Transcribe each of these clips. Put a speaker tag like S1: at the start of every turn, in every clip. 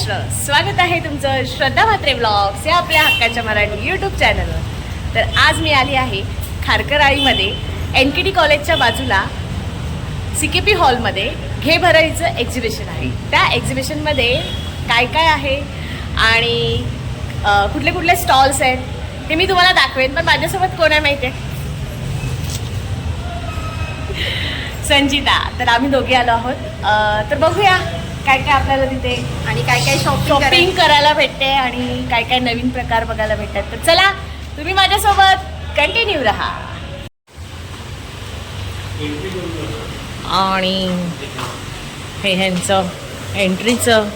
S1: महाराष्ट्र स्वागत आहे तुमचं श्रद्धा म्हात्रे ब्लॉग्स या आपल्या हक्काच्या मराठी यूट्यूब चॅनलवर तर आज मी आली आहे खारकराळीमध्ये एन के डी कॉलेजच्या बाजूला सी के पी हॉलमध्ये घेभराईचं एक्झिबिशन आहे. त्या एक्झिबिशनमध्ये काय काय आहे आणि कुठले कुठले स्टॉल्स आहेत ते मी तुम्हाला दाखवेन. पण माझ्यासोबत कोण आहे माहिती आहे संजिता. तर आम्ही दोघे आलो आहोत. तर बघूया. काय काय आपल्याला तिथे
S2: आणि काय काय शॉपिंग
S1: शॉपिंग करायला भेटते आणि काय काय नवीन प्रकार बघायला भेटतात. तर चला तुम्ही माझ्यासोबत कंटिन्यू राहा. आणि हे ह्यांचं एंट्रीचं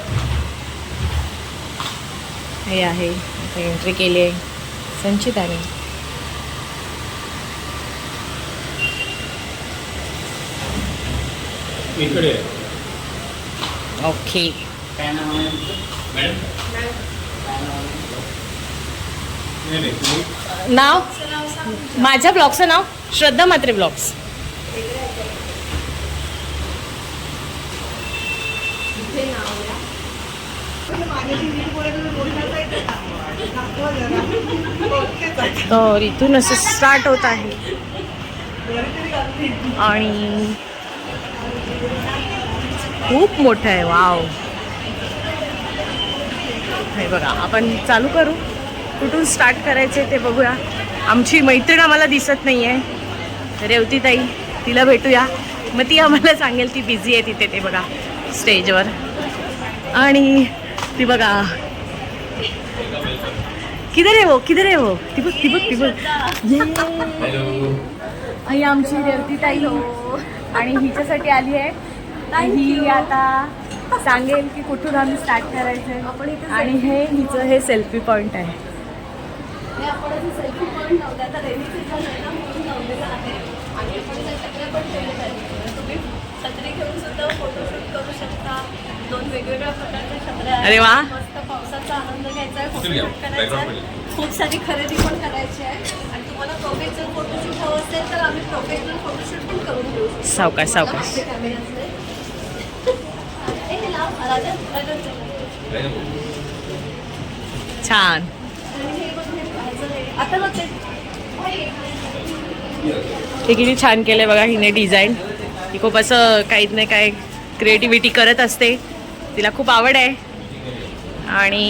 S1: हे आहे एंट्री केली आहे. संचिताने
S3: इकडे.
S1: ओके.
S3: नाव
S1: माझ्या ब्लॉगचं नाव श्रद्धा मात्रे ब्लॉग्स. तर इथून असं स्टार्ट होत आहे. आणि खूप मोठं आहे वाव. हे बघा आपण चालू करू. कुठून स्टार्ट करायचे ते बघूया. आमची मैत्रीण आम्हाला दिसत नाही आहे रेवती ताई तिला भेटूया. मग ती आम्हाला सांगेल ती बिझी आहे तिथे ते बघा स्टेजवर आणि ती बघा किधर आहे वो किधर आहे वो ती बघ ती बघ ती बघ. ही आमची रेवती ताई. आणि हिच्यासाठी आली आहे. ही आता सांगेल की कुठून आम्ही स्टार्ट करायचं आणि हे हिचं हे सेल्फी पॉइंट आहे.
S2: हे आपण सेल्फी पॉईंट आहे.
S1: अरे वा.
S2: मस्त पावसाचा आनंद घ्यायचा आहे.
S3: Still घ्या.
S2: फोटोशूट करायचा
S3: Background
S2: आहे खूप सारी खरेदी पण करायची आहे. आणि तुम्हाला प्रोफेशनल फोटोशूट हवं असेल तर आम्ही प्रोफेशनल फोटोशूट पण करून देऊ
S1: सावकाश सावकाश
S2: आपले कॅमेरे असले हे हे लाव राजा राजा
S3: काय नको?
S1: छान.
S2: हे ते
S1: किती छान केलंय बघा हिने डिझाईन ती खूप असं काहीच नाही काय क्रिएटिव्हिटी करत असते. तिला खूप आवड आहे. आणि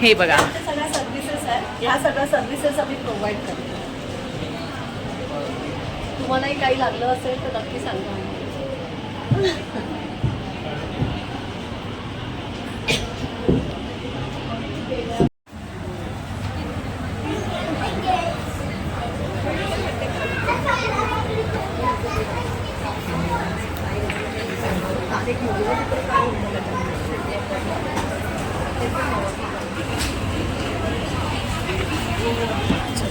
S1: हे बघा.
S2: सगळ्या सर्व्हिसेस ह्या सगळ्या सर्व्हिसेस आम्ही प्रोव्हाइड करतो तुम्हालाही काही लागलं असेल तर नक्की सांगा.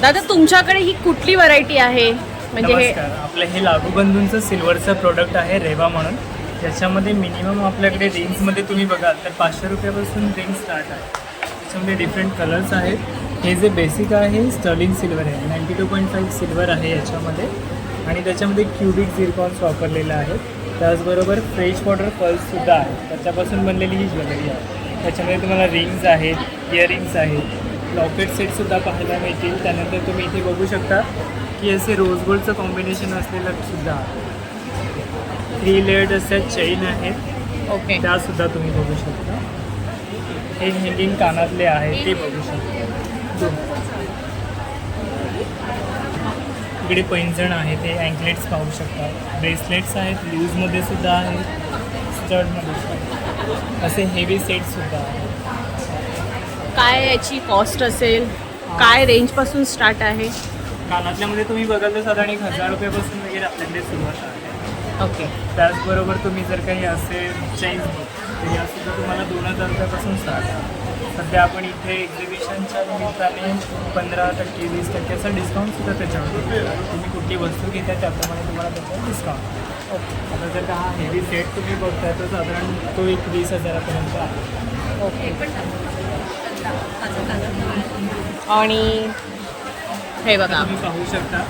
S1: दादा तुमच्याकडे ही कुठली व्हरायटी आहे? म्हणजे हे
S4: आपलं हे लागू बंधूंचं सिल्वरचं प्रोडक्ट आहे रेवा म्हणून. त्याच्यामध्ये मिनिमम आपल्याकडे रिंग्समध्ये तुम्ही बघाल तर पाचशे रुपयापासून रिंग स्टार्ट आहे. त्याच्यामध्ये डिफरंट कलर्स आहेत. हे जे बेसिक आहे स्टर्लिंग सिल्वर आहे. Ninety two point five silver आहे याच्यामध्ये. आणि त्याच्यामध्ये क्युबिक झिरकॉन्स वापरलेले आहेत. त्याचबरोबर फ्रेश वॉटर पल्ससुद्धा आहे त्याच्यापासून बनलेली ही ज्वेलरी आहे. त्याच्यामध्ये तुम्हाला रिंग्स आहेत इयरिंग्स आहेत. लॉकेट सेटसुद्धा पाहायला मिळतील. त्यानंतर तुम्ही इथे बघू शकता की असे रोज गोल्डचं कॉम्बिनेशन असलेलं सुद्धा. थ्री लेअर्ड असतात चेन आहेत.
S1: ओके
S4: त्यासुद्धा तुम्ही बघू शकता. हे हँगिंग कानातले आहे ते बघू शकता. इकडे पैंजण आहेत हे अँकलेट्स पाहू शकता. ब्रेसलेट्स आहेत लूजमध्ये सुद्धा आहेत स्टडमध्ये सुद्धा असे हेवी सेटसुद्धा
S1: काय याची कॉस्ट असेल? काय रेंजपासून स्टार्ट आहे?
S4: कानातल्यामध्ये तुम्ही बघाल तर साधारण एक हजार रुपयापासून वगैरे आपल्याकडे सुरुवात आहे.
S1: ओके
S4: त्याचबरोबर तुम्ही जर काही असे चेंज तर यासुद्धा तुम्हाला दोन हजार रुपयापासून स्टार्ट आहे. सध्या आपण इथे एक्झिबिशनच्या निमित्ताने पंधरा टक्के वीस टक्क्याचा डिस्काउंटसुद्धा त्याच्यावर. तुम्ही कुठली वस्तू घेताय त्याप्रमाणे तुम्हाला त्याच्यावर डिस्काउंट आता जर का हा हेवी सेट तुम्ही बघताय तर साधारण तो एक वीस हजारापर्यंत आहे.
S1: ओके आणि हे बघा.
S4: तुम्ही पाहू शकता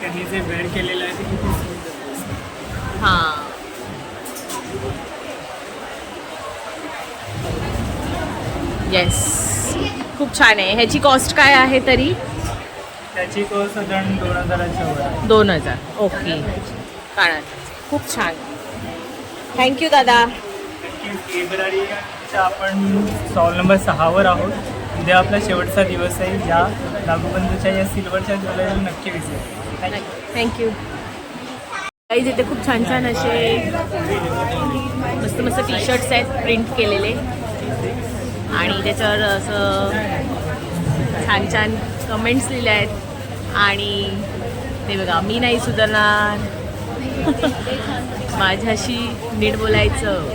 S4: त्यांनी जे वेअर केलेलं आहे ते किती
S1: हां. येस खूप छान आहे. ह्याची कॉस्ट काय आहे तरी?
S4: त्याची कॉस्ट साधारण दोन हजाराच्या.
S1: दोन हजार. ओके. काळा खूप छान. थँक्यू दादा.
S4: फेब्रुवारीच्या आपण स्टॉल नंबर सहावर आहोत. उद्या आपला शेवटचा दिवस आहे. या लागूबंधूच्या या सिल्वरच्या ज्वेलरी नक्की विजिट
S1: थँक्यू काही इथे खूप छान छान असे मस्त मस्त टी शर्ट्स आहेत प्रिंट केलेले. आणि त्याच्यावर असं छान छान कमेंट्स लिहिले आहेत. आणि ते बघा मी नाही सुधारणार. माझ्याशी नीट बोलायचं.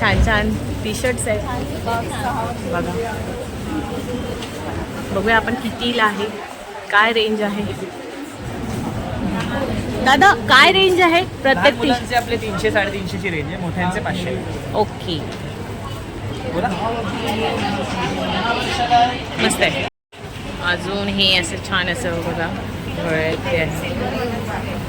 S1: छान छान टी शर्ट्स आहेत. बघा. बघूया आपण कितीला आहे. काय रेंज आहे. दादा काय रेंज आहे प्रत्येक टी
S4: आपले तीनशे साडेतीनशेची रेंज आहे. मोठ्यांचे पाचशे.
S1: ओके.
S4: बोला.
S1: मस्त आहे. अजून हे असं छान असं बघा. गळ्यात ते आहे.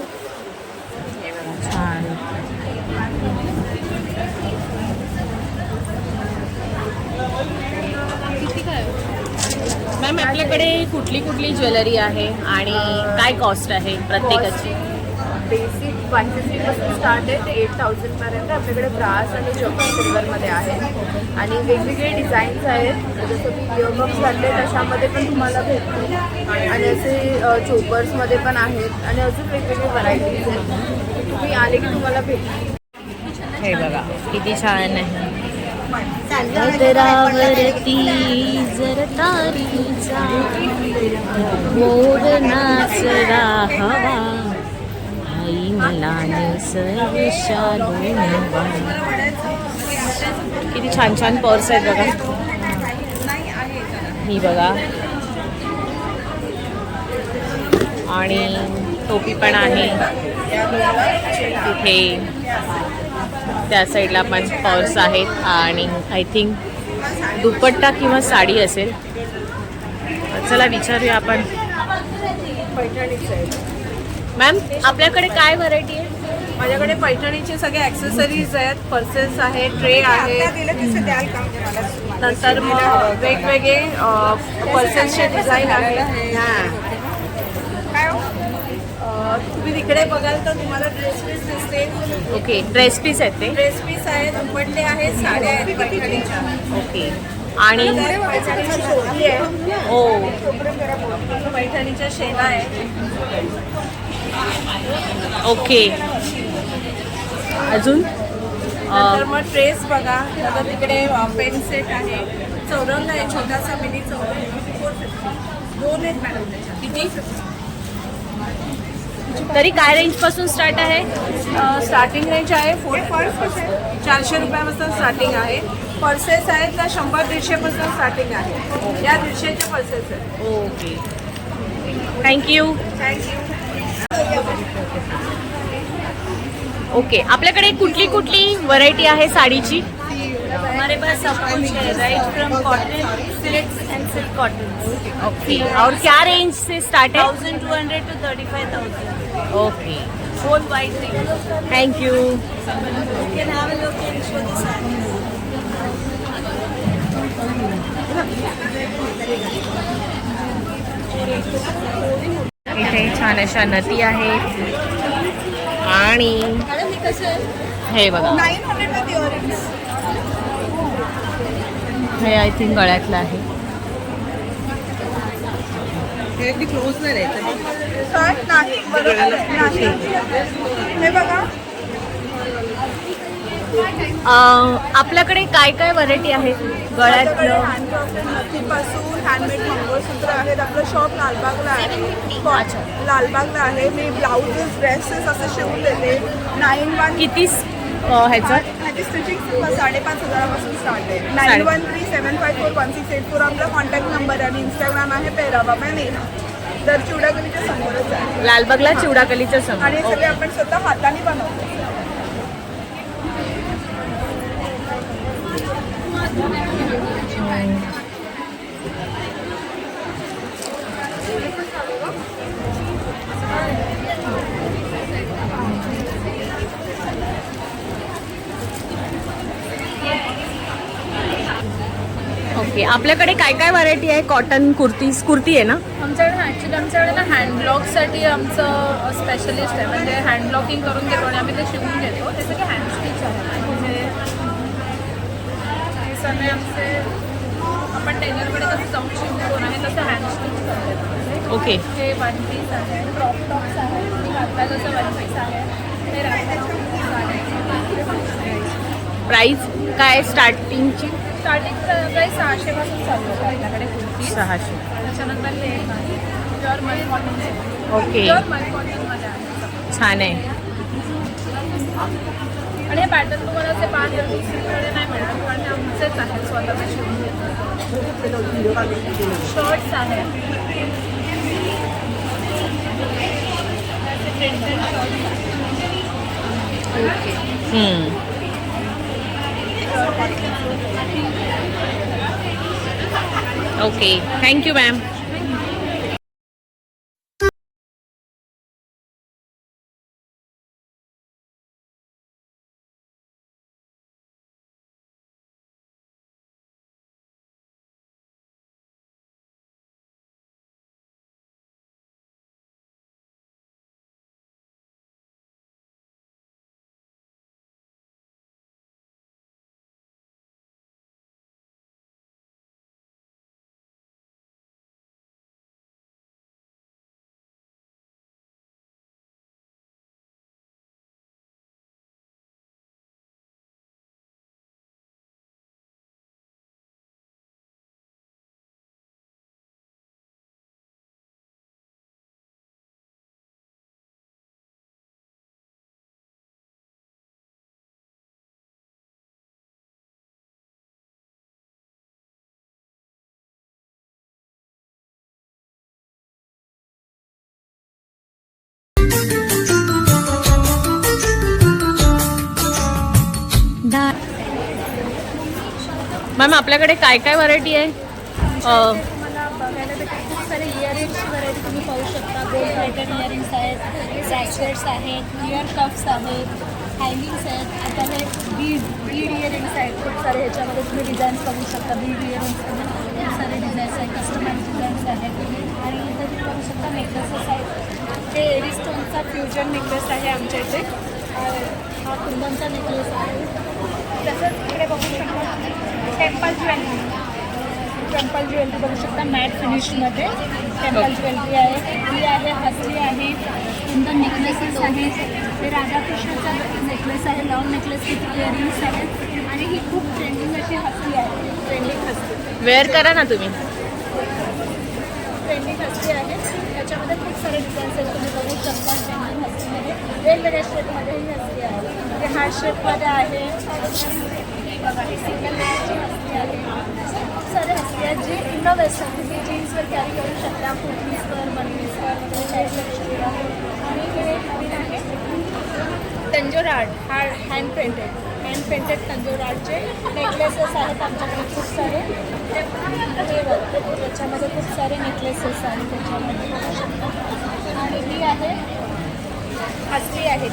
S1: हे बघा, छान मॅम आपल्याकडे कुठली कुठली ज्वेलरी आहे आणि काय कॉस्ट आहे प्रत्येकाची?
S5: बेसिक वन फिफ्टीपासून स्टार्ट आहे. ते एट थाउजंडपर्यंत आपल्याकडे ब्रास आणि चोकर सिल्वरमध्ये आहे. आणि वेगवेगळे डिझाईन्स आहेत. जसं की इयरबड्स घातले तशामध्ये पण तुम्हाला भेटतील. आणि असे चोपर्समध्ये पण आहेत. आणि अजून वेगवेगळे व्हरायटीज आहेत. तुम्ही आले की तुम्हाला भेटतील.
S1: हे बघा किती छान आहे. पदरावरती जर तारीचा मोर नाचला हवा आई मला किती छान छान पर्स आहेत बघा. ही बघा. आणि टोपी पण आहे. तिथे त्या साईडला पण पर्स आहेत आणि आय थिंक दुपट्टा किंवा साडी असेल. चला विचारूया आपण. मॅम आपल्याकडे काय व्हरायटी आहे?
S5: माझ्याकडे पैठणीचे सगळे ॲक्सेसरीज आहेत पर्सेस आहेत ट्रे आहेत. नंतर मग वेगवेगळे पर्सेसचे डिझाईन आहेत. तुम्ही तिकडे बघाल तर तुम्हाला ड्रेस पीस दिसते.
S1: ओके ड्रेस पीस आहेत ते.
S5: ड्रेस पीस आहेत दुपट्टे आहेत साड्या आहेत पैठणीच्या.
S1: ओके आणि
S5: पैठणीची शोधी आहे.
S1: ओ
S5: पैठणीच्या शेला आहे.
S1: ओके अजून?
S5: नंतर मग ड्रेस बघा. नंतर तिकडे पेन सेट आहे. चौरंग आहे छोटासा मिनी चौरंग. दोन आहेत मॅडम त्याच्यात. किती?
S1: तरी काय रेंजपासून स्टार्ट आहे?
S5: स्टार्टिंग रेंज आहे फोर चारशे रुपयापासून स्टार्टिंग आहे. पर्सेस आहेत त्या शंभर दीडशेपासून स्टार्टिंग आहे. या दीडशेचे पर्सेस आहेत.
S1: Okay thank you
S5: thank you
S1: okay आपल्याकडे कुठली कुठली व्हरायटी आहे साडीची?
S5: हमारे पास सब कुछ है right from cotton silk and silk cotton
S1: okay और क्या रेंज से स्टार्ट है?
S5: Thousand two hundred to thirty five thousand
S1: okay
S5: phone wait
S1: thank you इथे छान अशा नदी आहे आणि
S5: हे
S1: हे बघा. हे आय थिंक गळ्यातलं आहे.
S5: क्लोज नाही बरोबर नाही. हे बघा.
S1: अं, आपल्याकडे काय काय व्हरायटी आहे? गळ्यातलं?
S5: हँडक्राफ्टेड नथीपासून हँडमेड मंगळसूत्र आहेत. आपलं शॉप लालबागला आहे. लालबागला आहे. मी ब्लाउजेस ड्रेसेस असे शिवून देते. नाईन वन
S1: किती अं, ह्याचं?
S5: ह्याची स्टिचिंग साडेपाच हजारापासून स्टार्ट आहे. Nine one three seven five four one six eight four आपला कॉन्टॅक्ट नंबर आणि इंस्टाग्राम आहे. पेराबा मॅ दर चिवडागलीच्या समोरच आहे.
S1: लालबागला चिवडाकलीचं
S5: आणि हे
S1: समोर
S5: सगळे आपण स्वतः हाताने बनवतो.
S1: ओके आपल्याकडे काय काय व्हरायटी आहे? कॉटन कुर्तीज कुर्ती आहे ना?
S5: आमच्याकडे ॲक्च्युली आमच्याकडे ना हँडब्लॉकसाठी आमचं स्पेशलिस्ट आहे. म्हणजे हँडब्लॉकिंग करून घेतो आणि आम्ही ते शिवून घेतो. ते सगळे हँड स्टिच आहे. म्हणजे हे सगळे आमचे आपण टेलरकडे कसं जाऊन शिवतो आहे तसं हँड स्टिच करतो
S1: ओके
S5: हे वन पीस आहे. क्रॉप टॉप्स आहे. जसं वन पीस आहे. पीस आहे.
S1: प्राइस काय स्टार्टिंगची
S5: स्टार्टिंग प्राईस सहाशेपासून चालू आहे आपल्याकडे कुर्ती
S1: सहाशे.
S5: त्याच्यानंतर हे आहे प्युअर मल कॉटन
S1: ओके.
S5: प्युअर मल कॉटनमध्ये आहे.
S1: छान आहे.
S5: आणि हे पॅटर्न तुम्हाला असे पाच हजार दुसरीकडे नाही मिळणार कारण हे आमचेच आहेत स्वतःचे शिवून शर्ट्स आहेत.
S1: हम्म. ओके थँक्यू मॅम मॅम आपल्याकडे काय काय व्हरायटी आहे?
S2: तुम्हाला बघायला भेटेल खूप सारे इयरिंग्सची व्हरायटी तुम्ही पाहू शकता. गोल्ड प्लेटेड इयरिंग्स आहेत आहेत इयर कप्स आहेत हँगिंग्स आहेत. आता हे बीड बीड इयरिंग्स आहेत. खूप सारे ह्याच्यामध्ये तुम्ही डिझाईन्स बघू शकता. बीड खूप सारे डिझाईन्स आहेत कस्टमाइज डिझाईन्स आहेत. आणि इथं तुम्ही बघू शकता नेकलेसेस आहेत. हे फ्युजन नेकलेस आहे आमच्या इथे. हा कुंदनचा नेकलेस आहे. तसंच इकडे बघू शकता. Temple jewellery. टेंपल ज्वेलरी बघू शकता मॅट फिनिशमध्ये टेंपल ज्वेलरी आहे ही आहे हसली आहे सुंदर नेकलेसेस आहेत. हे राधाकृष्णाचा नेकलेस आहे लॉंग नेकलेस विथ इयरिंग्स आहेत. आणि ही खूप ट्रेंडिंग अशी हसली आहे. ट्रेंडिंग हसली
S1: वेअर करा ना तुम्ही.
S2: ट्रेंडिंग हसली आहे. त्याच्यामध्ये खूप सारे डिझाईन्स आहेत. तुम्ही बघू शकता ट्रेंडिंग हसलीमध्ये वेगवेगळ्या शेपमध्ये ही हसली आहे. म्हणजे हा शेपमध्ये आहे. सिंगल लेअरची असे खूप सारे हसली आहेत जे इनो वेस्टर्न तुम्ही जीन्सवर कॅरी करू शकता कुर्तीजवर बनीजवर वगैरे कॅरी करू शकता. आणि हे नवीन आहे. तंजोर आर्ट हा hand painted hand painted Tanjore आर्टचे necklaces आहेत आमच्याकडे खूप सारे. त्याच्यामध्ये खूप सारे नेकलेसेस आहेत त्याच्यामध्ये बघू शकता. आणि ही आहे. हसली आहे.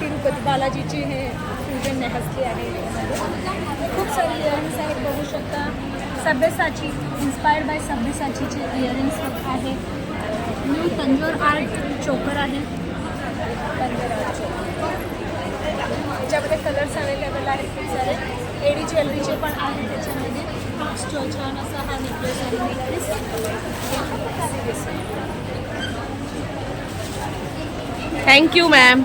S2: तिरुपती बालाजीची हे फ्युजन हसली आहे. खूप सारे इयरिंग्स आहेत बघू शकता. सभ्यसाची इन्स्पायर्ड बाय सभ्यसाचीचे इयरिंग्स आहे न्यू तंजोर आर्ट चोकर आहे. तंजोर आर्ट चोकर त्याच्यामध्ये कलर्स अवेलेबल आहेत खूप सारे. एडी ज्वेलरीचे पण आहे त्याच्यामध्ये. छान छान असा हा नेकलेस आहे. नेकलेस
S1: थँक्यू मॅम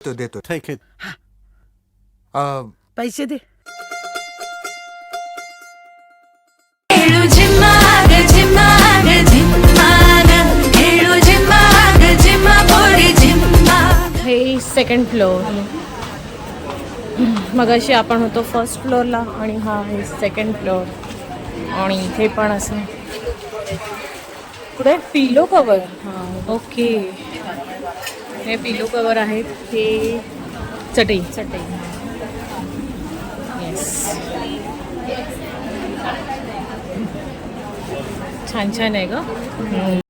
S6: तो देतो. ठीक आहे अ,
S7: पैसे दे.
S8: खेळू पोरी झिम्माग
S1: हे सेकंड फ्लोअर मग अशी आपण होतो फर्स्ट फ्लोअरला आणि हा आहे सेकंड फ्लोअर आणि इथे पण असं. कुठे? पिलो कवर हां ओके हे पिलो कवर आहेत हे चटई. चटई. येस छान छान आहे ग.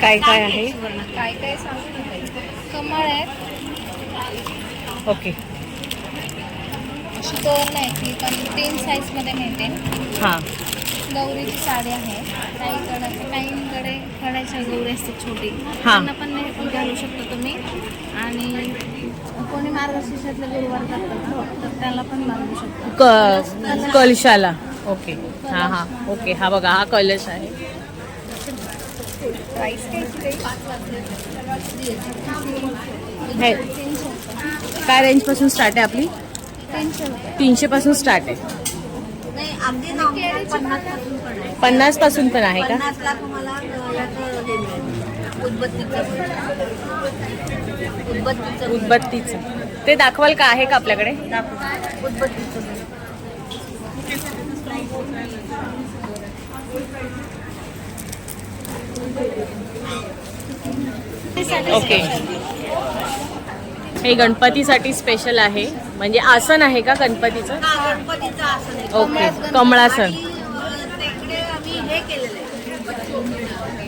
S1: काय काय आहे?
S9: काय काय सांगू कमळ आहे.
S1: ओके.
S9: अशी तोरण आहे ती पण तीन साईजमध्ये मिळते.
S1: हां.
S9: गौरीची साडी आहे. काहीकडे काहींकडे खड्याच्या गौरी असते छोटी. त्यांना पण नाही घालू शकतो तुम्ही. आणि कोणी मार्गशीर्षातले गुरुवार करतात तर त्याला पण घालू शकतो.
S1: कलशाला. ओके. हां हां. ओके. हा बघा हा कलश आहे.
S9: प्राईस काय
S1: हे. काय रेंजपासून स्टार्ट आहे आपली?
S9: तीनशे
S1: तीनशेपासून स्टार्ट आहे. पन्नासपासून पण आहे. का?
S10: उदबत्तीचं
S1: ते दाखवाल का आहे का आपल्याकडे. ओके हे गणपतीसाठी स्पेशल आहे. म्हणजे आसन आहे का गणपतीचं?
S10: गणपतीचं आसन आहे.
S1: ओके कमळासन.
S10: आणि, अं, तिकडे आम्ही हे केलेलं आहे.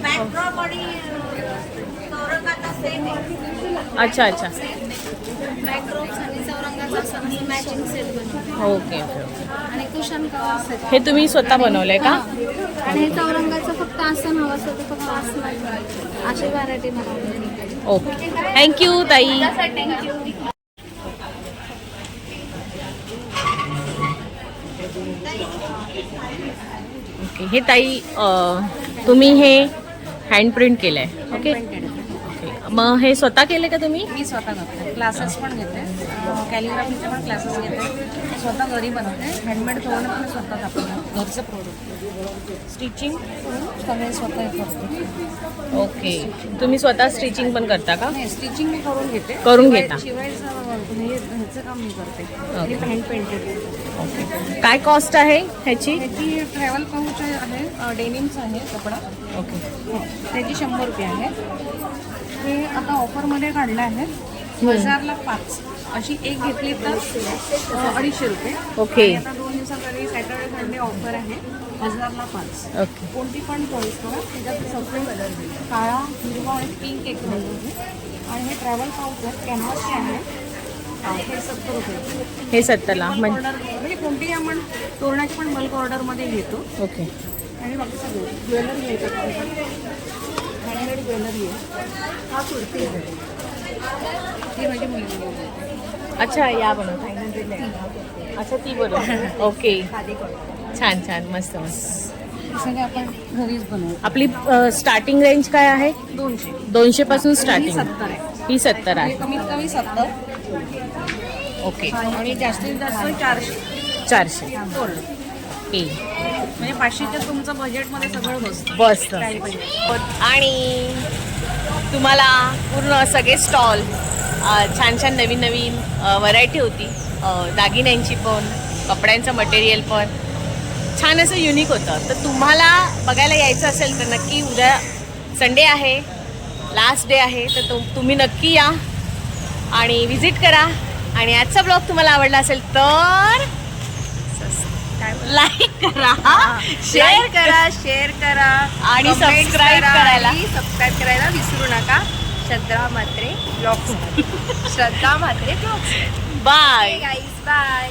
S10: बॅकड्रॉप आणि अं, चौरंगाचा सेम आहे.
S1: अच्छा अच्छा.
S9: बॅकड्रॉप्स आणि चौरंगाचं असं मॅचिंग सेट बनवतो.
S1: ओके.
S9: आणि कुशन कवर
S1: हे तुम्ही स्वतः बनवलंय का?
S9: आणि हे चौरंगाचं फक्त आसन हवं असतं ते फक्त आसन अशी व्हरायटी बनवली.
S1: ओके. थँक्यू ताई. ओके हे ताई तुम्ही हे हँड प्रिंट केलं आहे ओके ओके. मग हे स्वतः केले का तुम्ही?
S11: मी स्वतः करते. क्लासेस पण घेते. कॅलिग्राफीचे पण क्लासेस घेते. स्वतः घरी बनवते. हँडमेड थोडं पण स्वतः आपलं घरचं प्रोडक्ट
S1: स्टिचिंग
S11: सगळे स्वतः करते.
S1: ओके तुम्ही स्वतः स्टिचिंग पण करता का?
S11: नाही स्टिचिंग मी करून घेते.
S1: करून घेता.
S11: शिवायचं हे ह्याचं काम मी करते हँड पेंटेड
S1: काय कॉस्ट आहे ह्याची?
S11: ह्याची ट्रॅव्हल पाऊच आहे डेनिमचं आहे कपडा.
S1: ओके
S11: त्याची शंभर रुपये आहे. हे आता ऑफरमध्ये काढलं आहे. हजारला पाच. अशी एक घेतली तर अडीचशे रुपये.
S1: ओके.
S11: आणि आता दोन दिवसाकडे सॅटर्डे संडे ऑफर आहे हजारला पाच.
S1: ओके.
S11: कोणती पण चॉईस करा त्याच्यात सगळे कलर काळा हिरवा आणि पिंक एक कलर आहे. आणि हे ट्रॅव्हल पाऊच आहे कॅनव्हासचे आहे. हा, सत्तर रुपये.
S1: हे सत्तरला म्हणजे
S11: ऑर्डर म्हणजे कोणतीही आपण तोरणाची पण बल्क ऑर्डरमध्ये घेतो.
S1: ओके.
S11: आणि बाकी सगळं ज्वेलरी आहे हँडमेड ज्वेलरी आहे. हा कुर्ती आहे. ही माझी मुलगी आहे.
S1: अच्छा या बनव अच्छा ती बनव ओके छान छान. मस्त मस्त.
S11: सगळे आपण घरीच बनवतो
S1: आपली स्टार्टिंग रेंज काय आहे?
S11: दोनशे.
S1: दोनशे पासून स्टार्टिंग ही सत्तर आहे.
S11: कमीत कमी सत्तर.
S1: ओके
S11: आणि जास्तीत जास्त चारशे.
S1: चारशे. ओके
S11: म्हणजे पाचशेच्या तुमचं बजेटमध्ये सगळं बसतं.
S1: बस
S11: काही पाहिजे
S1: आणि तुम्हाला पूर्ण सगळे स्टॉल छान छान नवीन नवीन व्हरायटी होती. दागिन्यांची पण कपड्यांचं मटेरियल पण. छान असं युनिक होतं. तर तुम्हाला बघायला यायचं असेल तर नक्की उद्या संडे आहे. लास्ट डे आहे. तर तुम तुम्ही नक्की या आणि विजिट करा. आणि आजचा ब्लॉग तुम्हाला आवडला असेल तर लाईक करा शेअर करा
S2: शेअर करा
S1: आणि
S2: करा
S1: करायला.
S2: सबस्क्राईब करायला विसरू नका. Shraddha blogs Shraddha Mhatre
S1: bye.
S2: Bye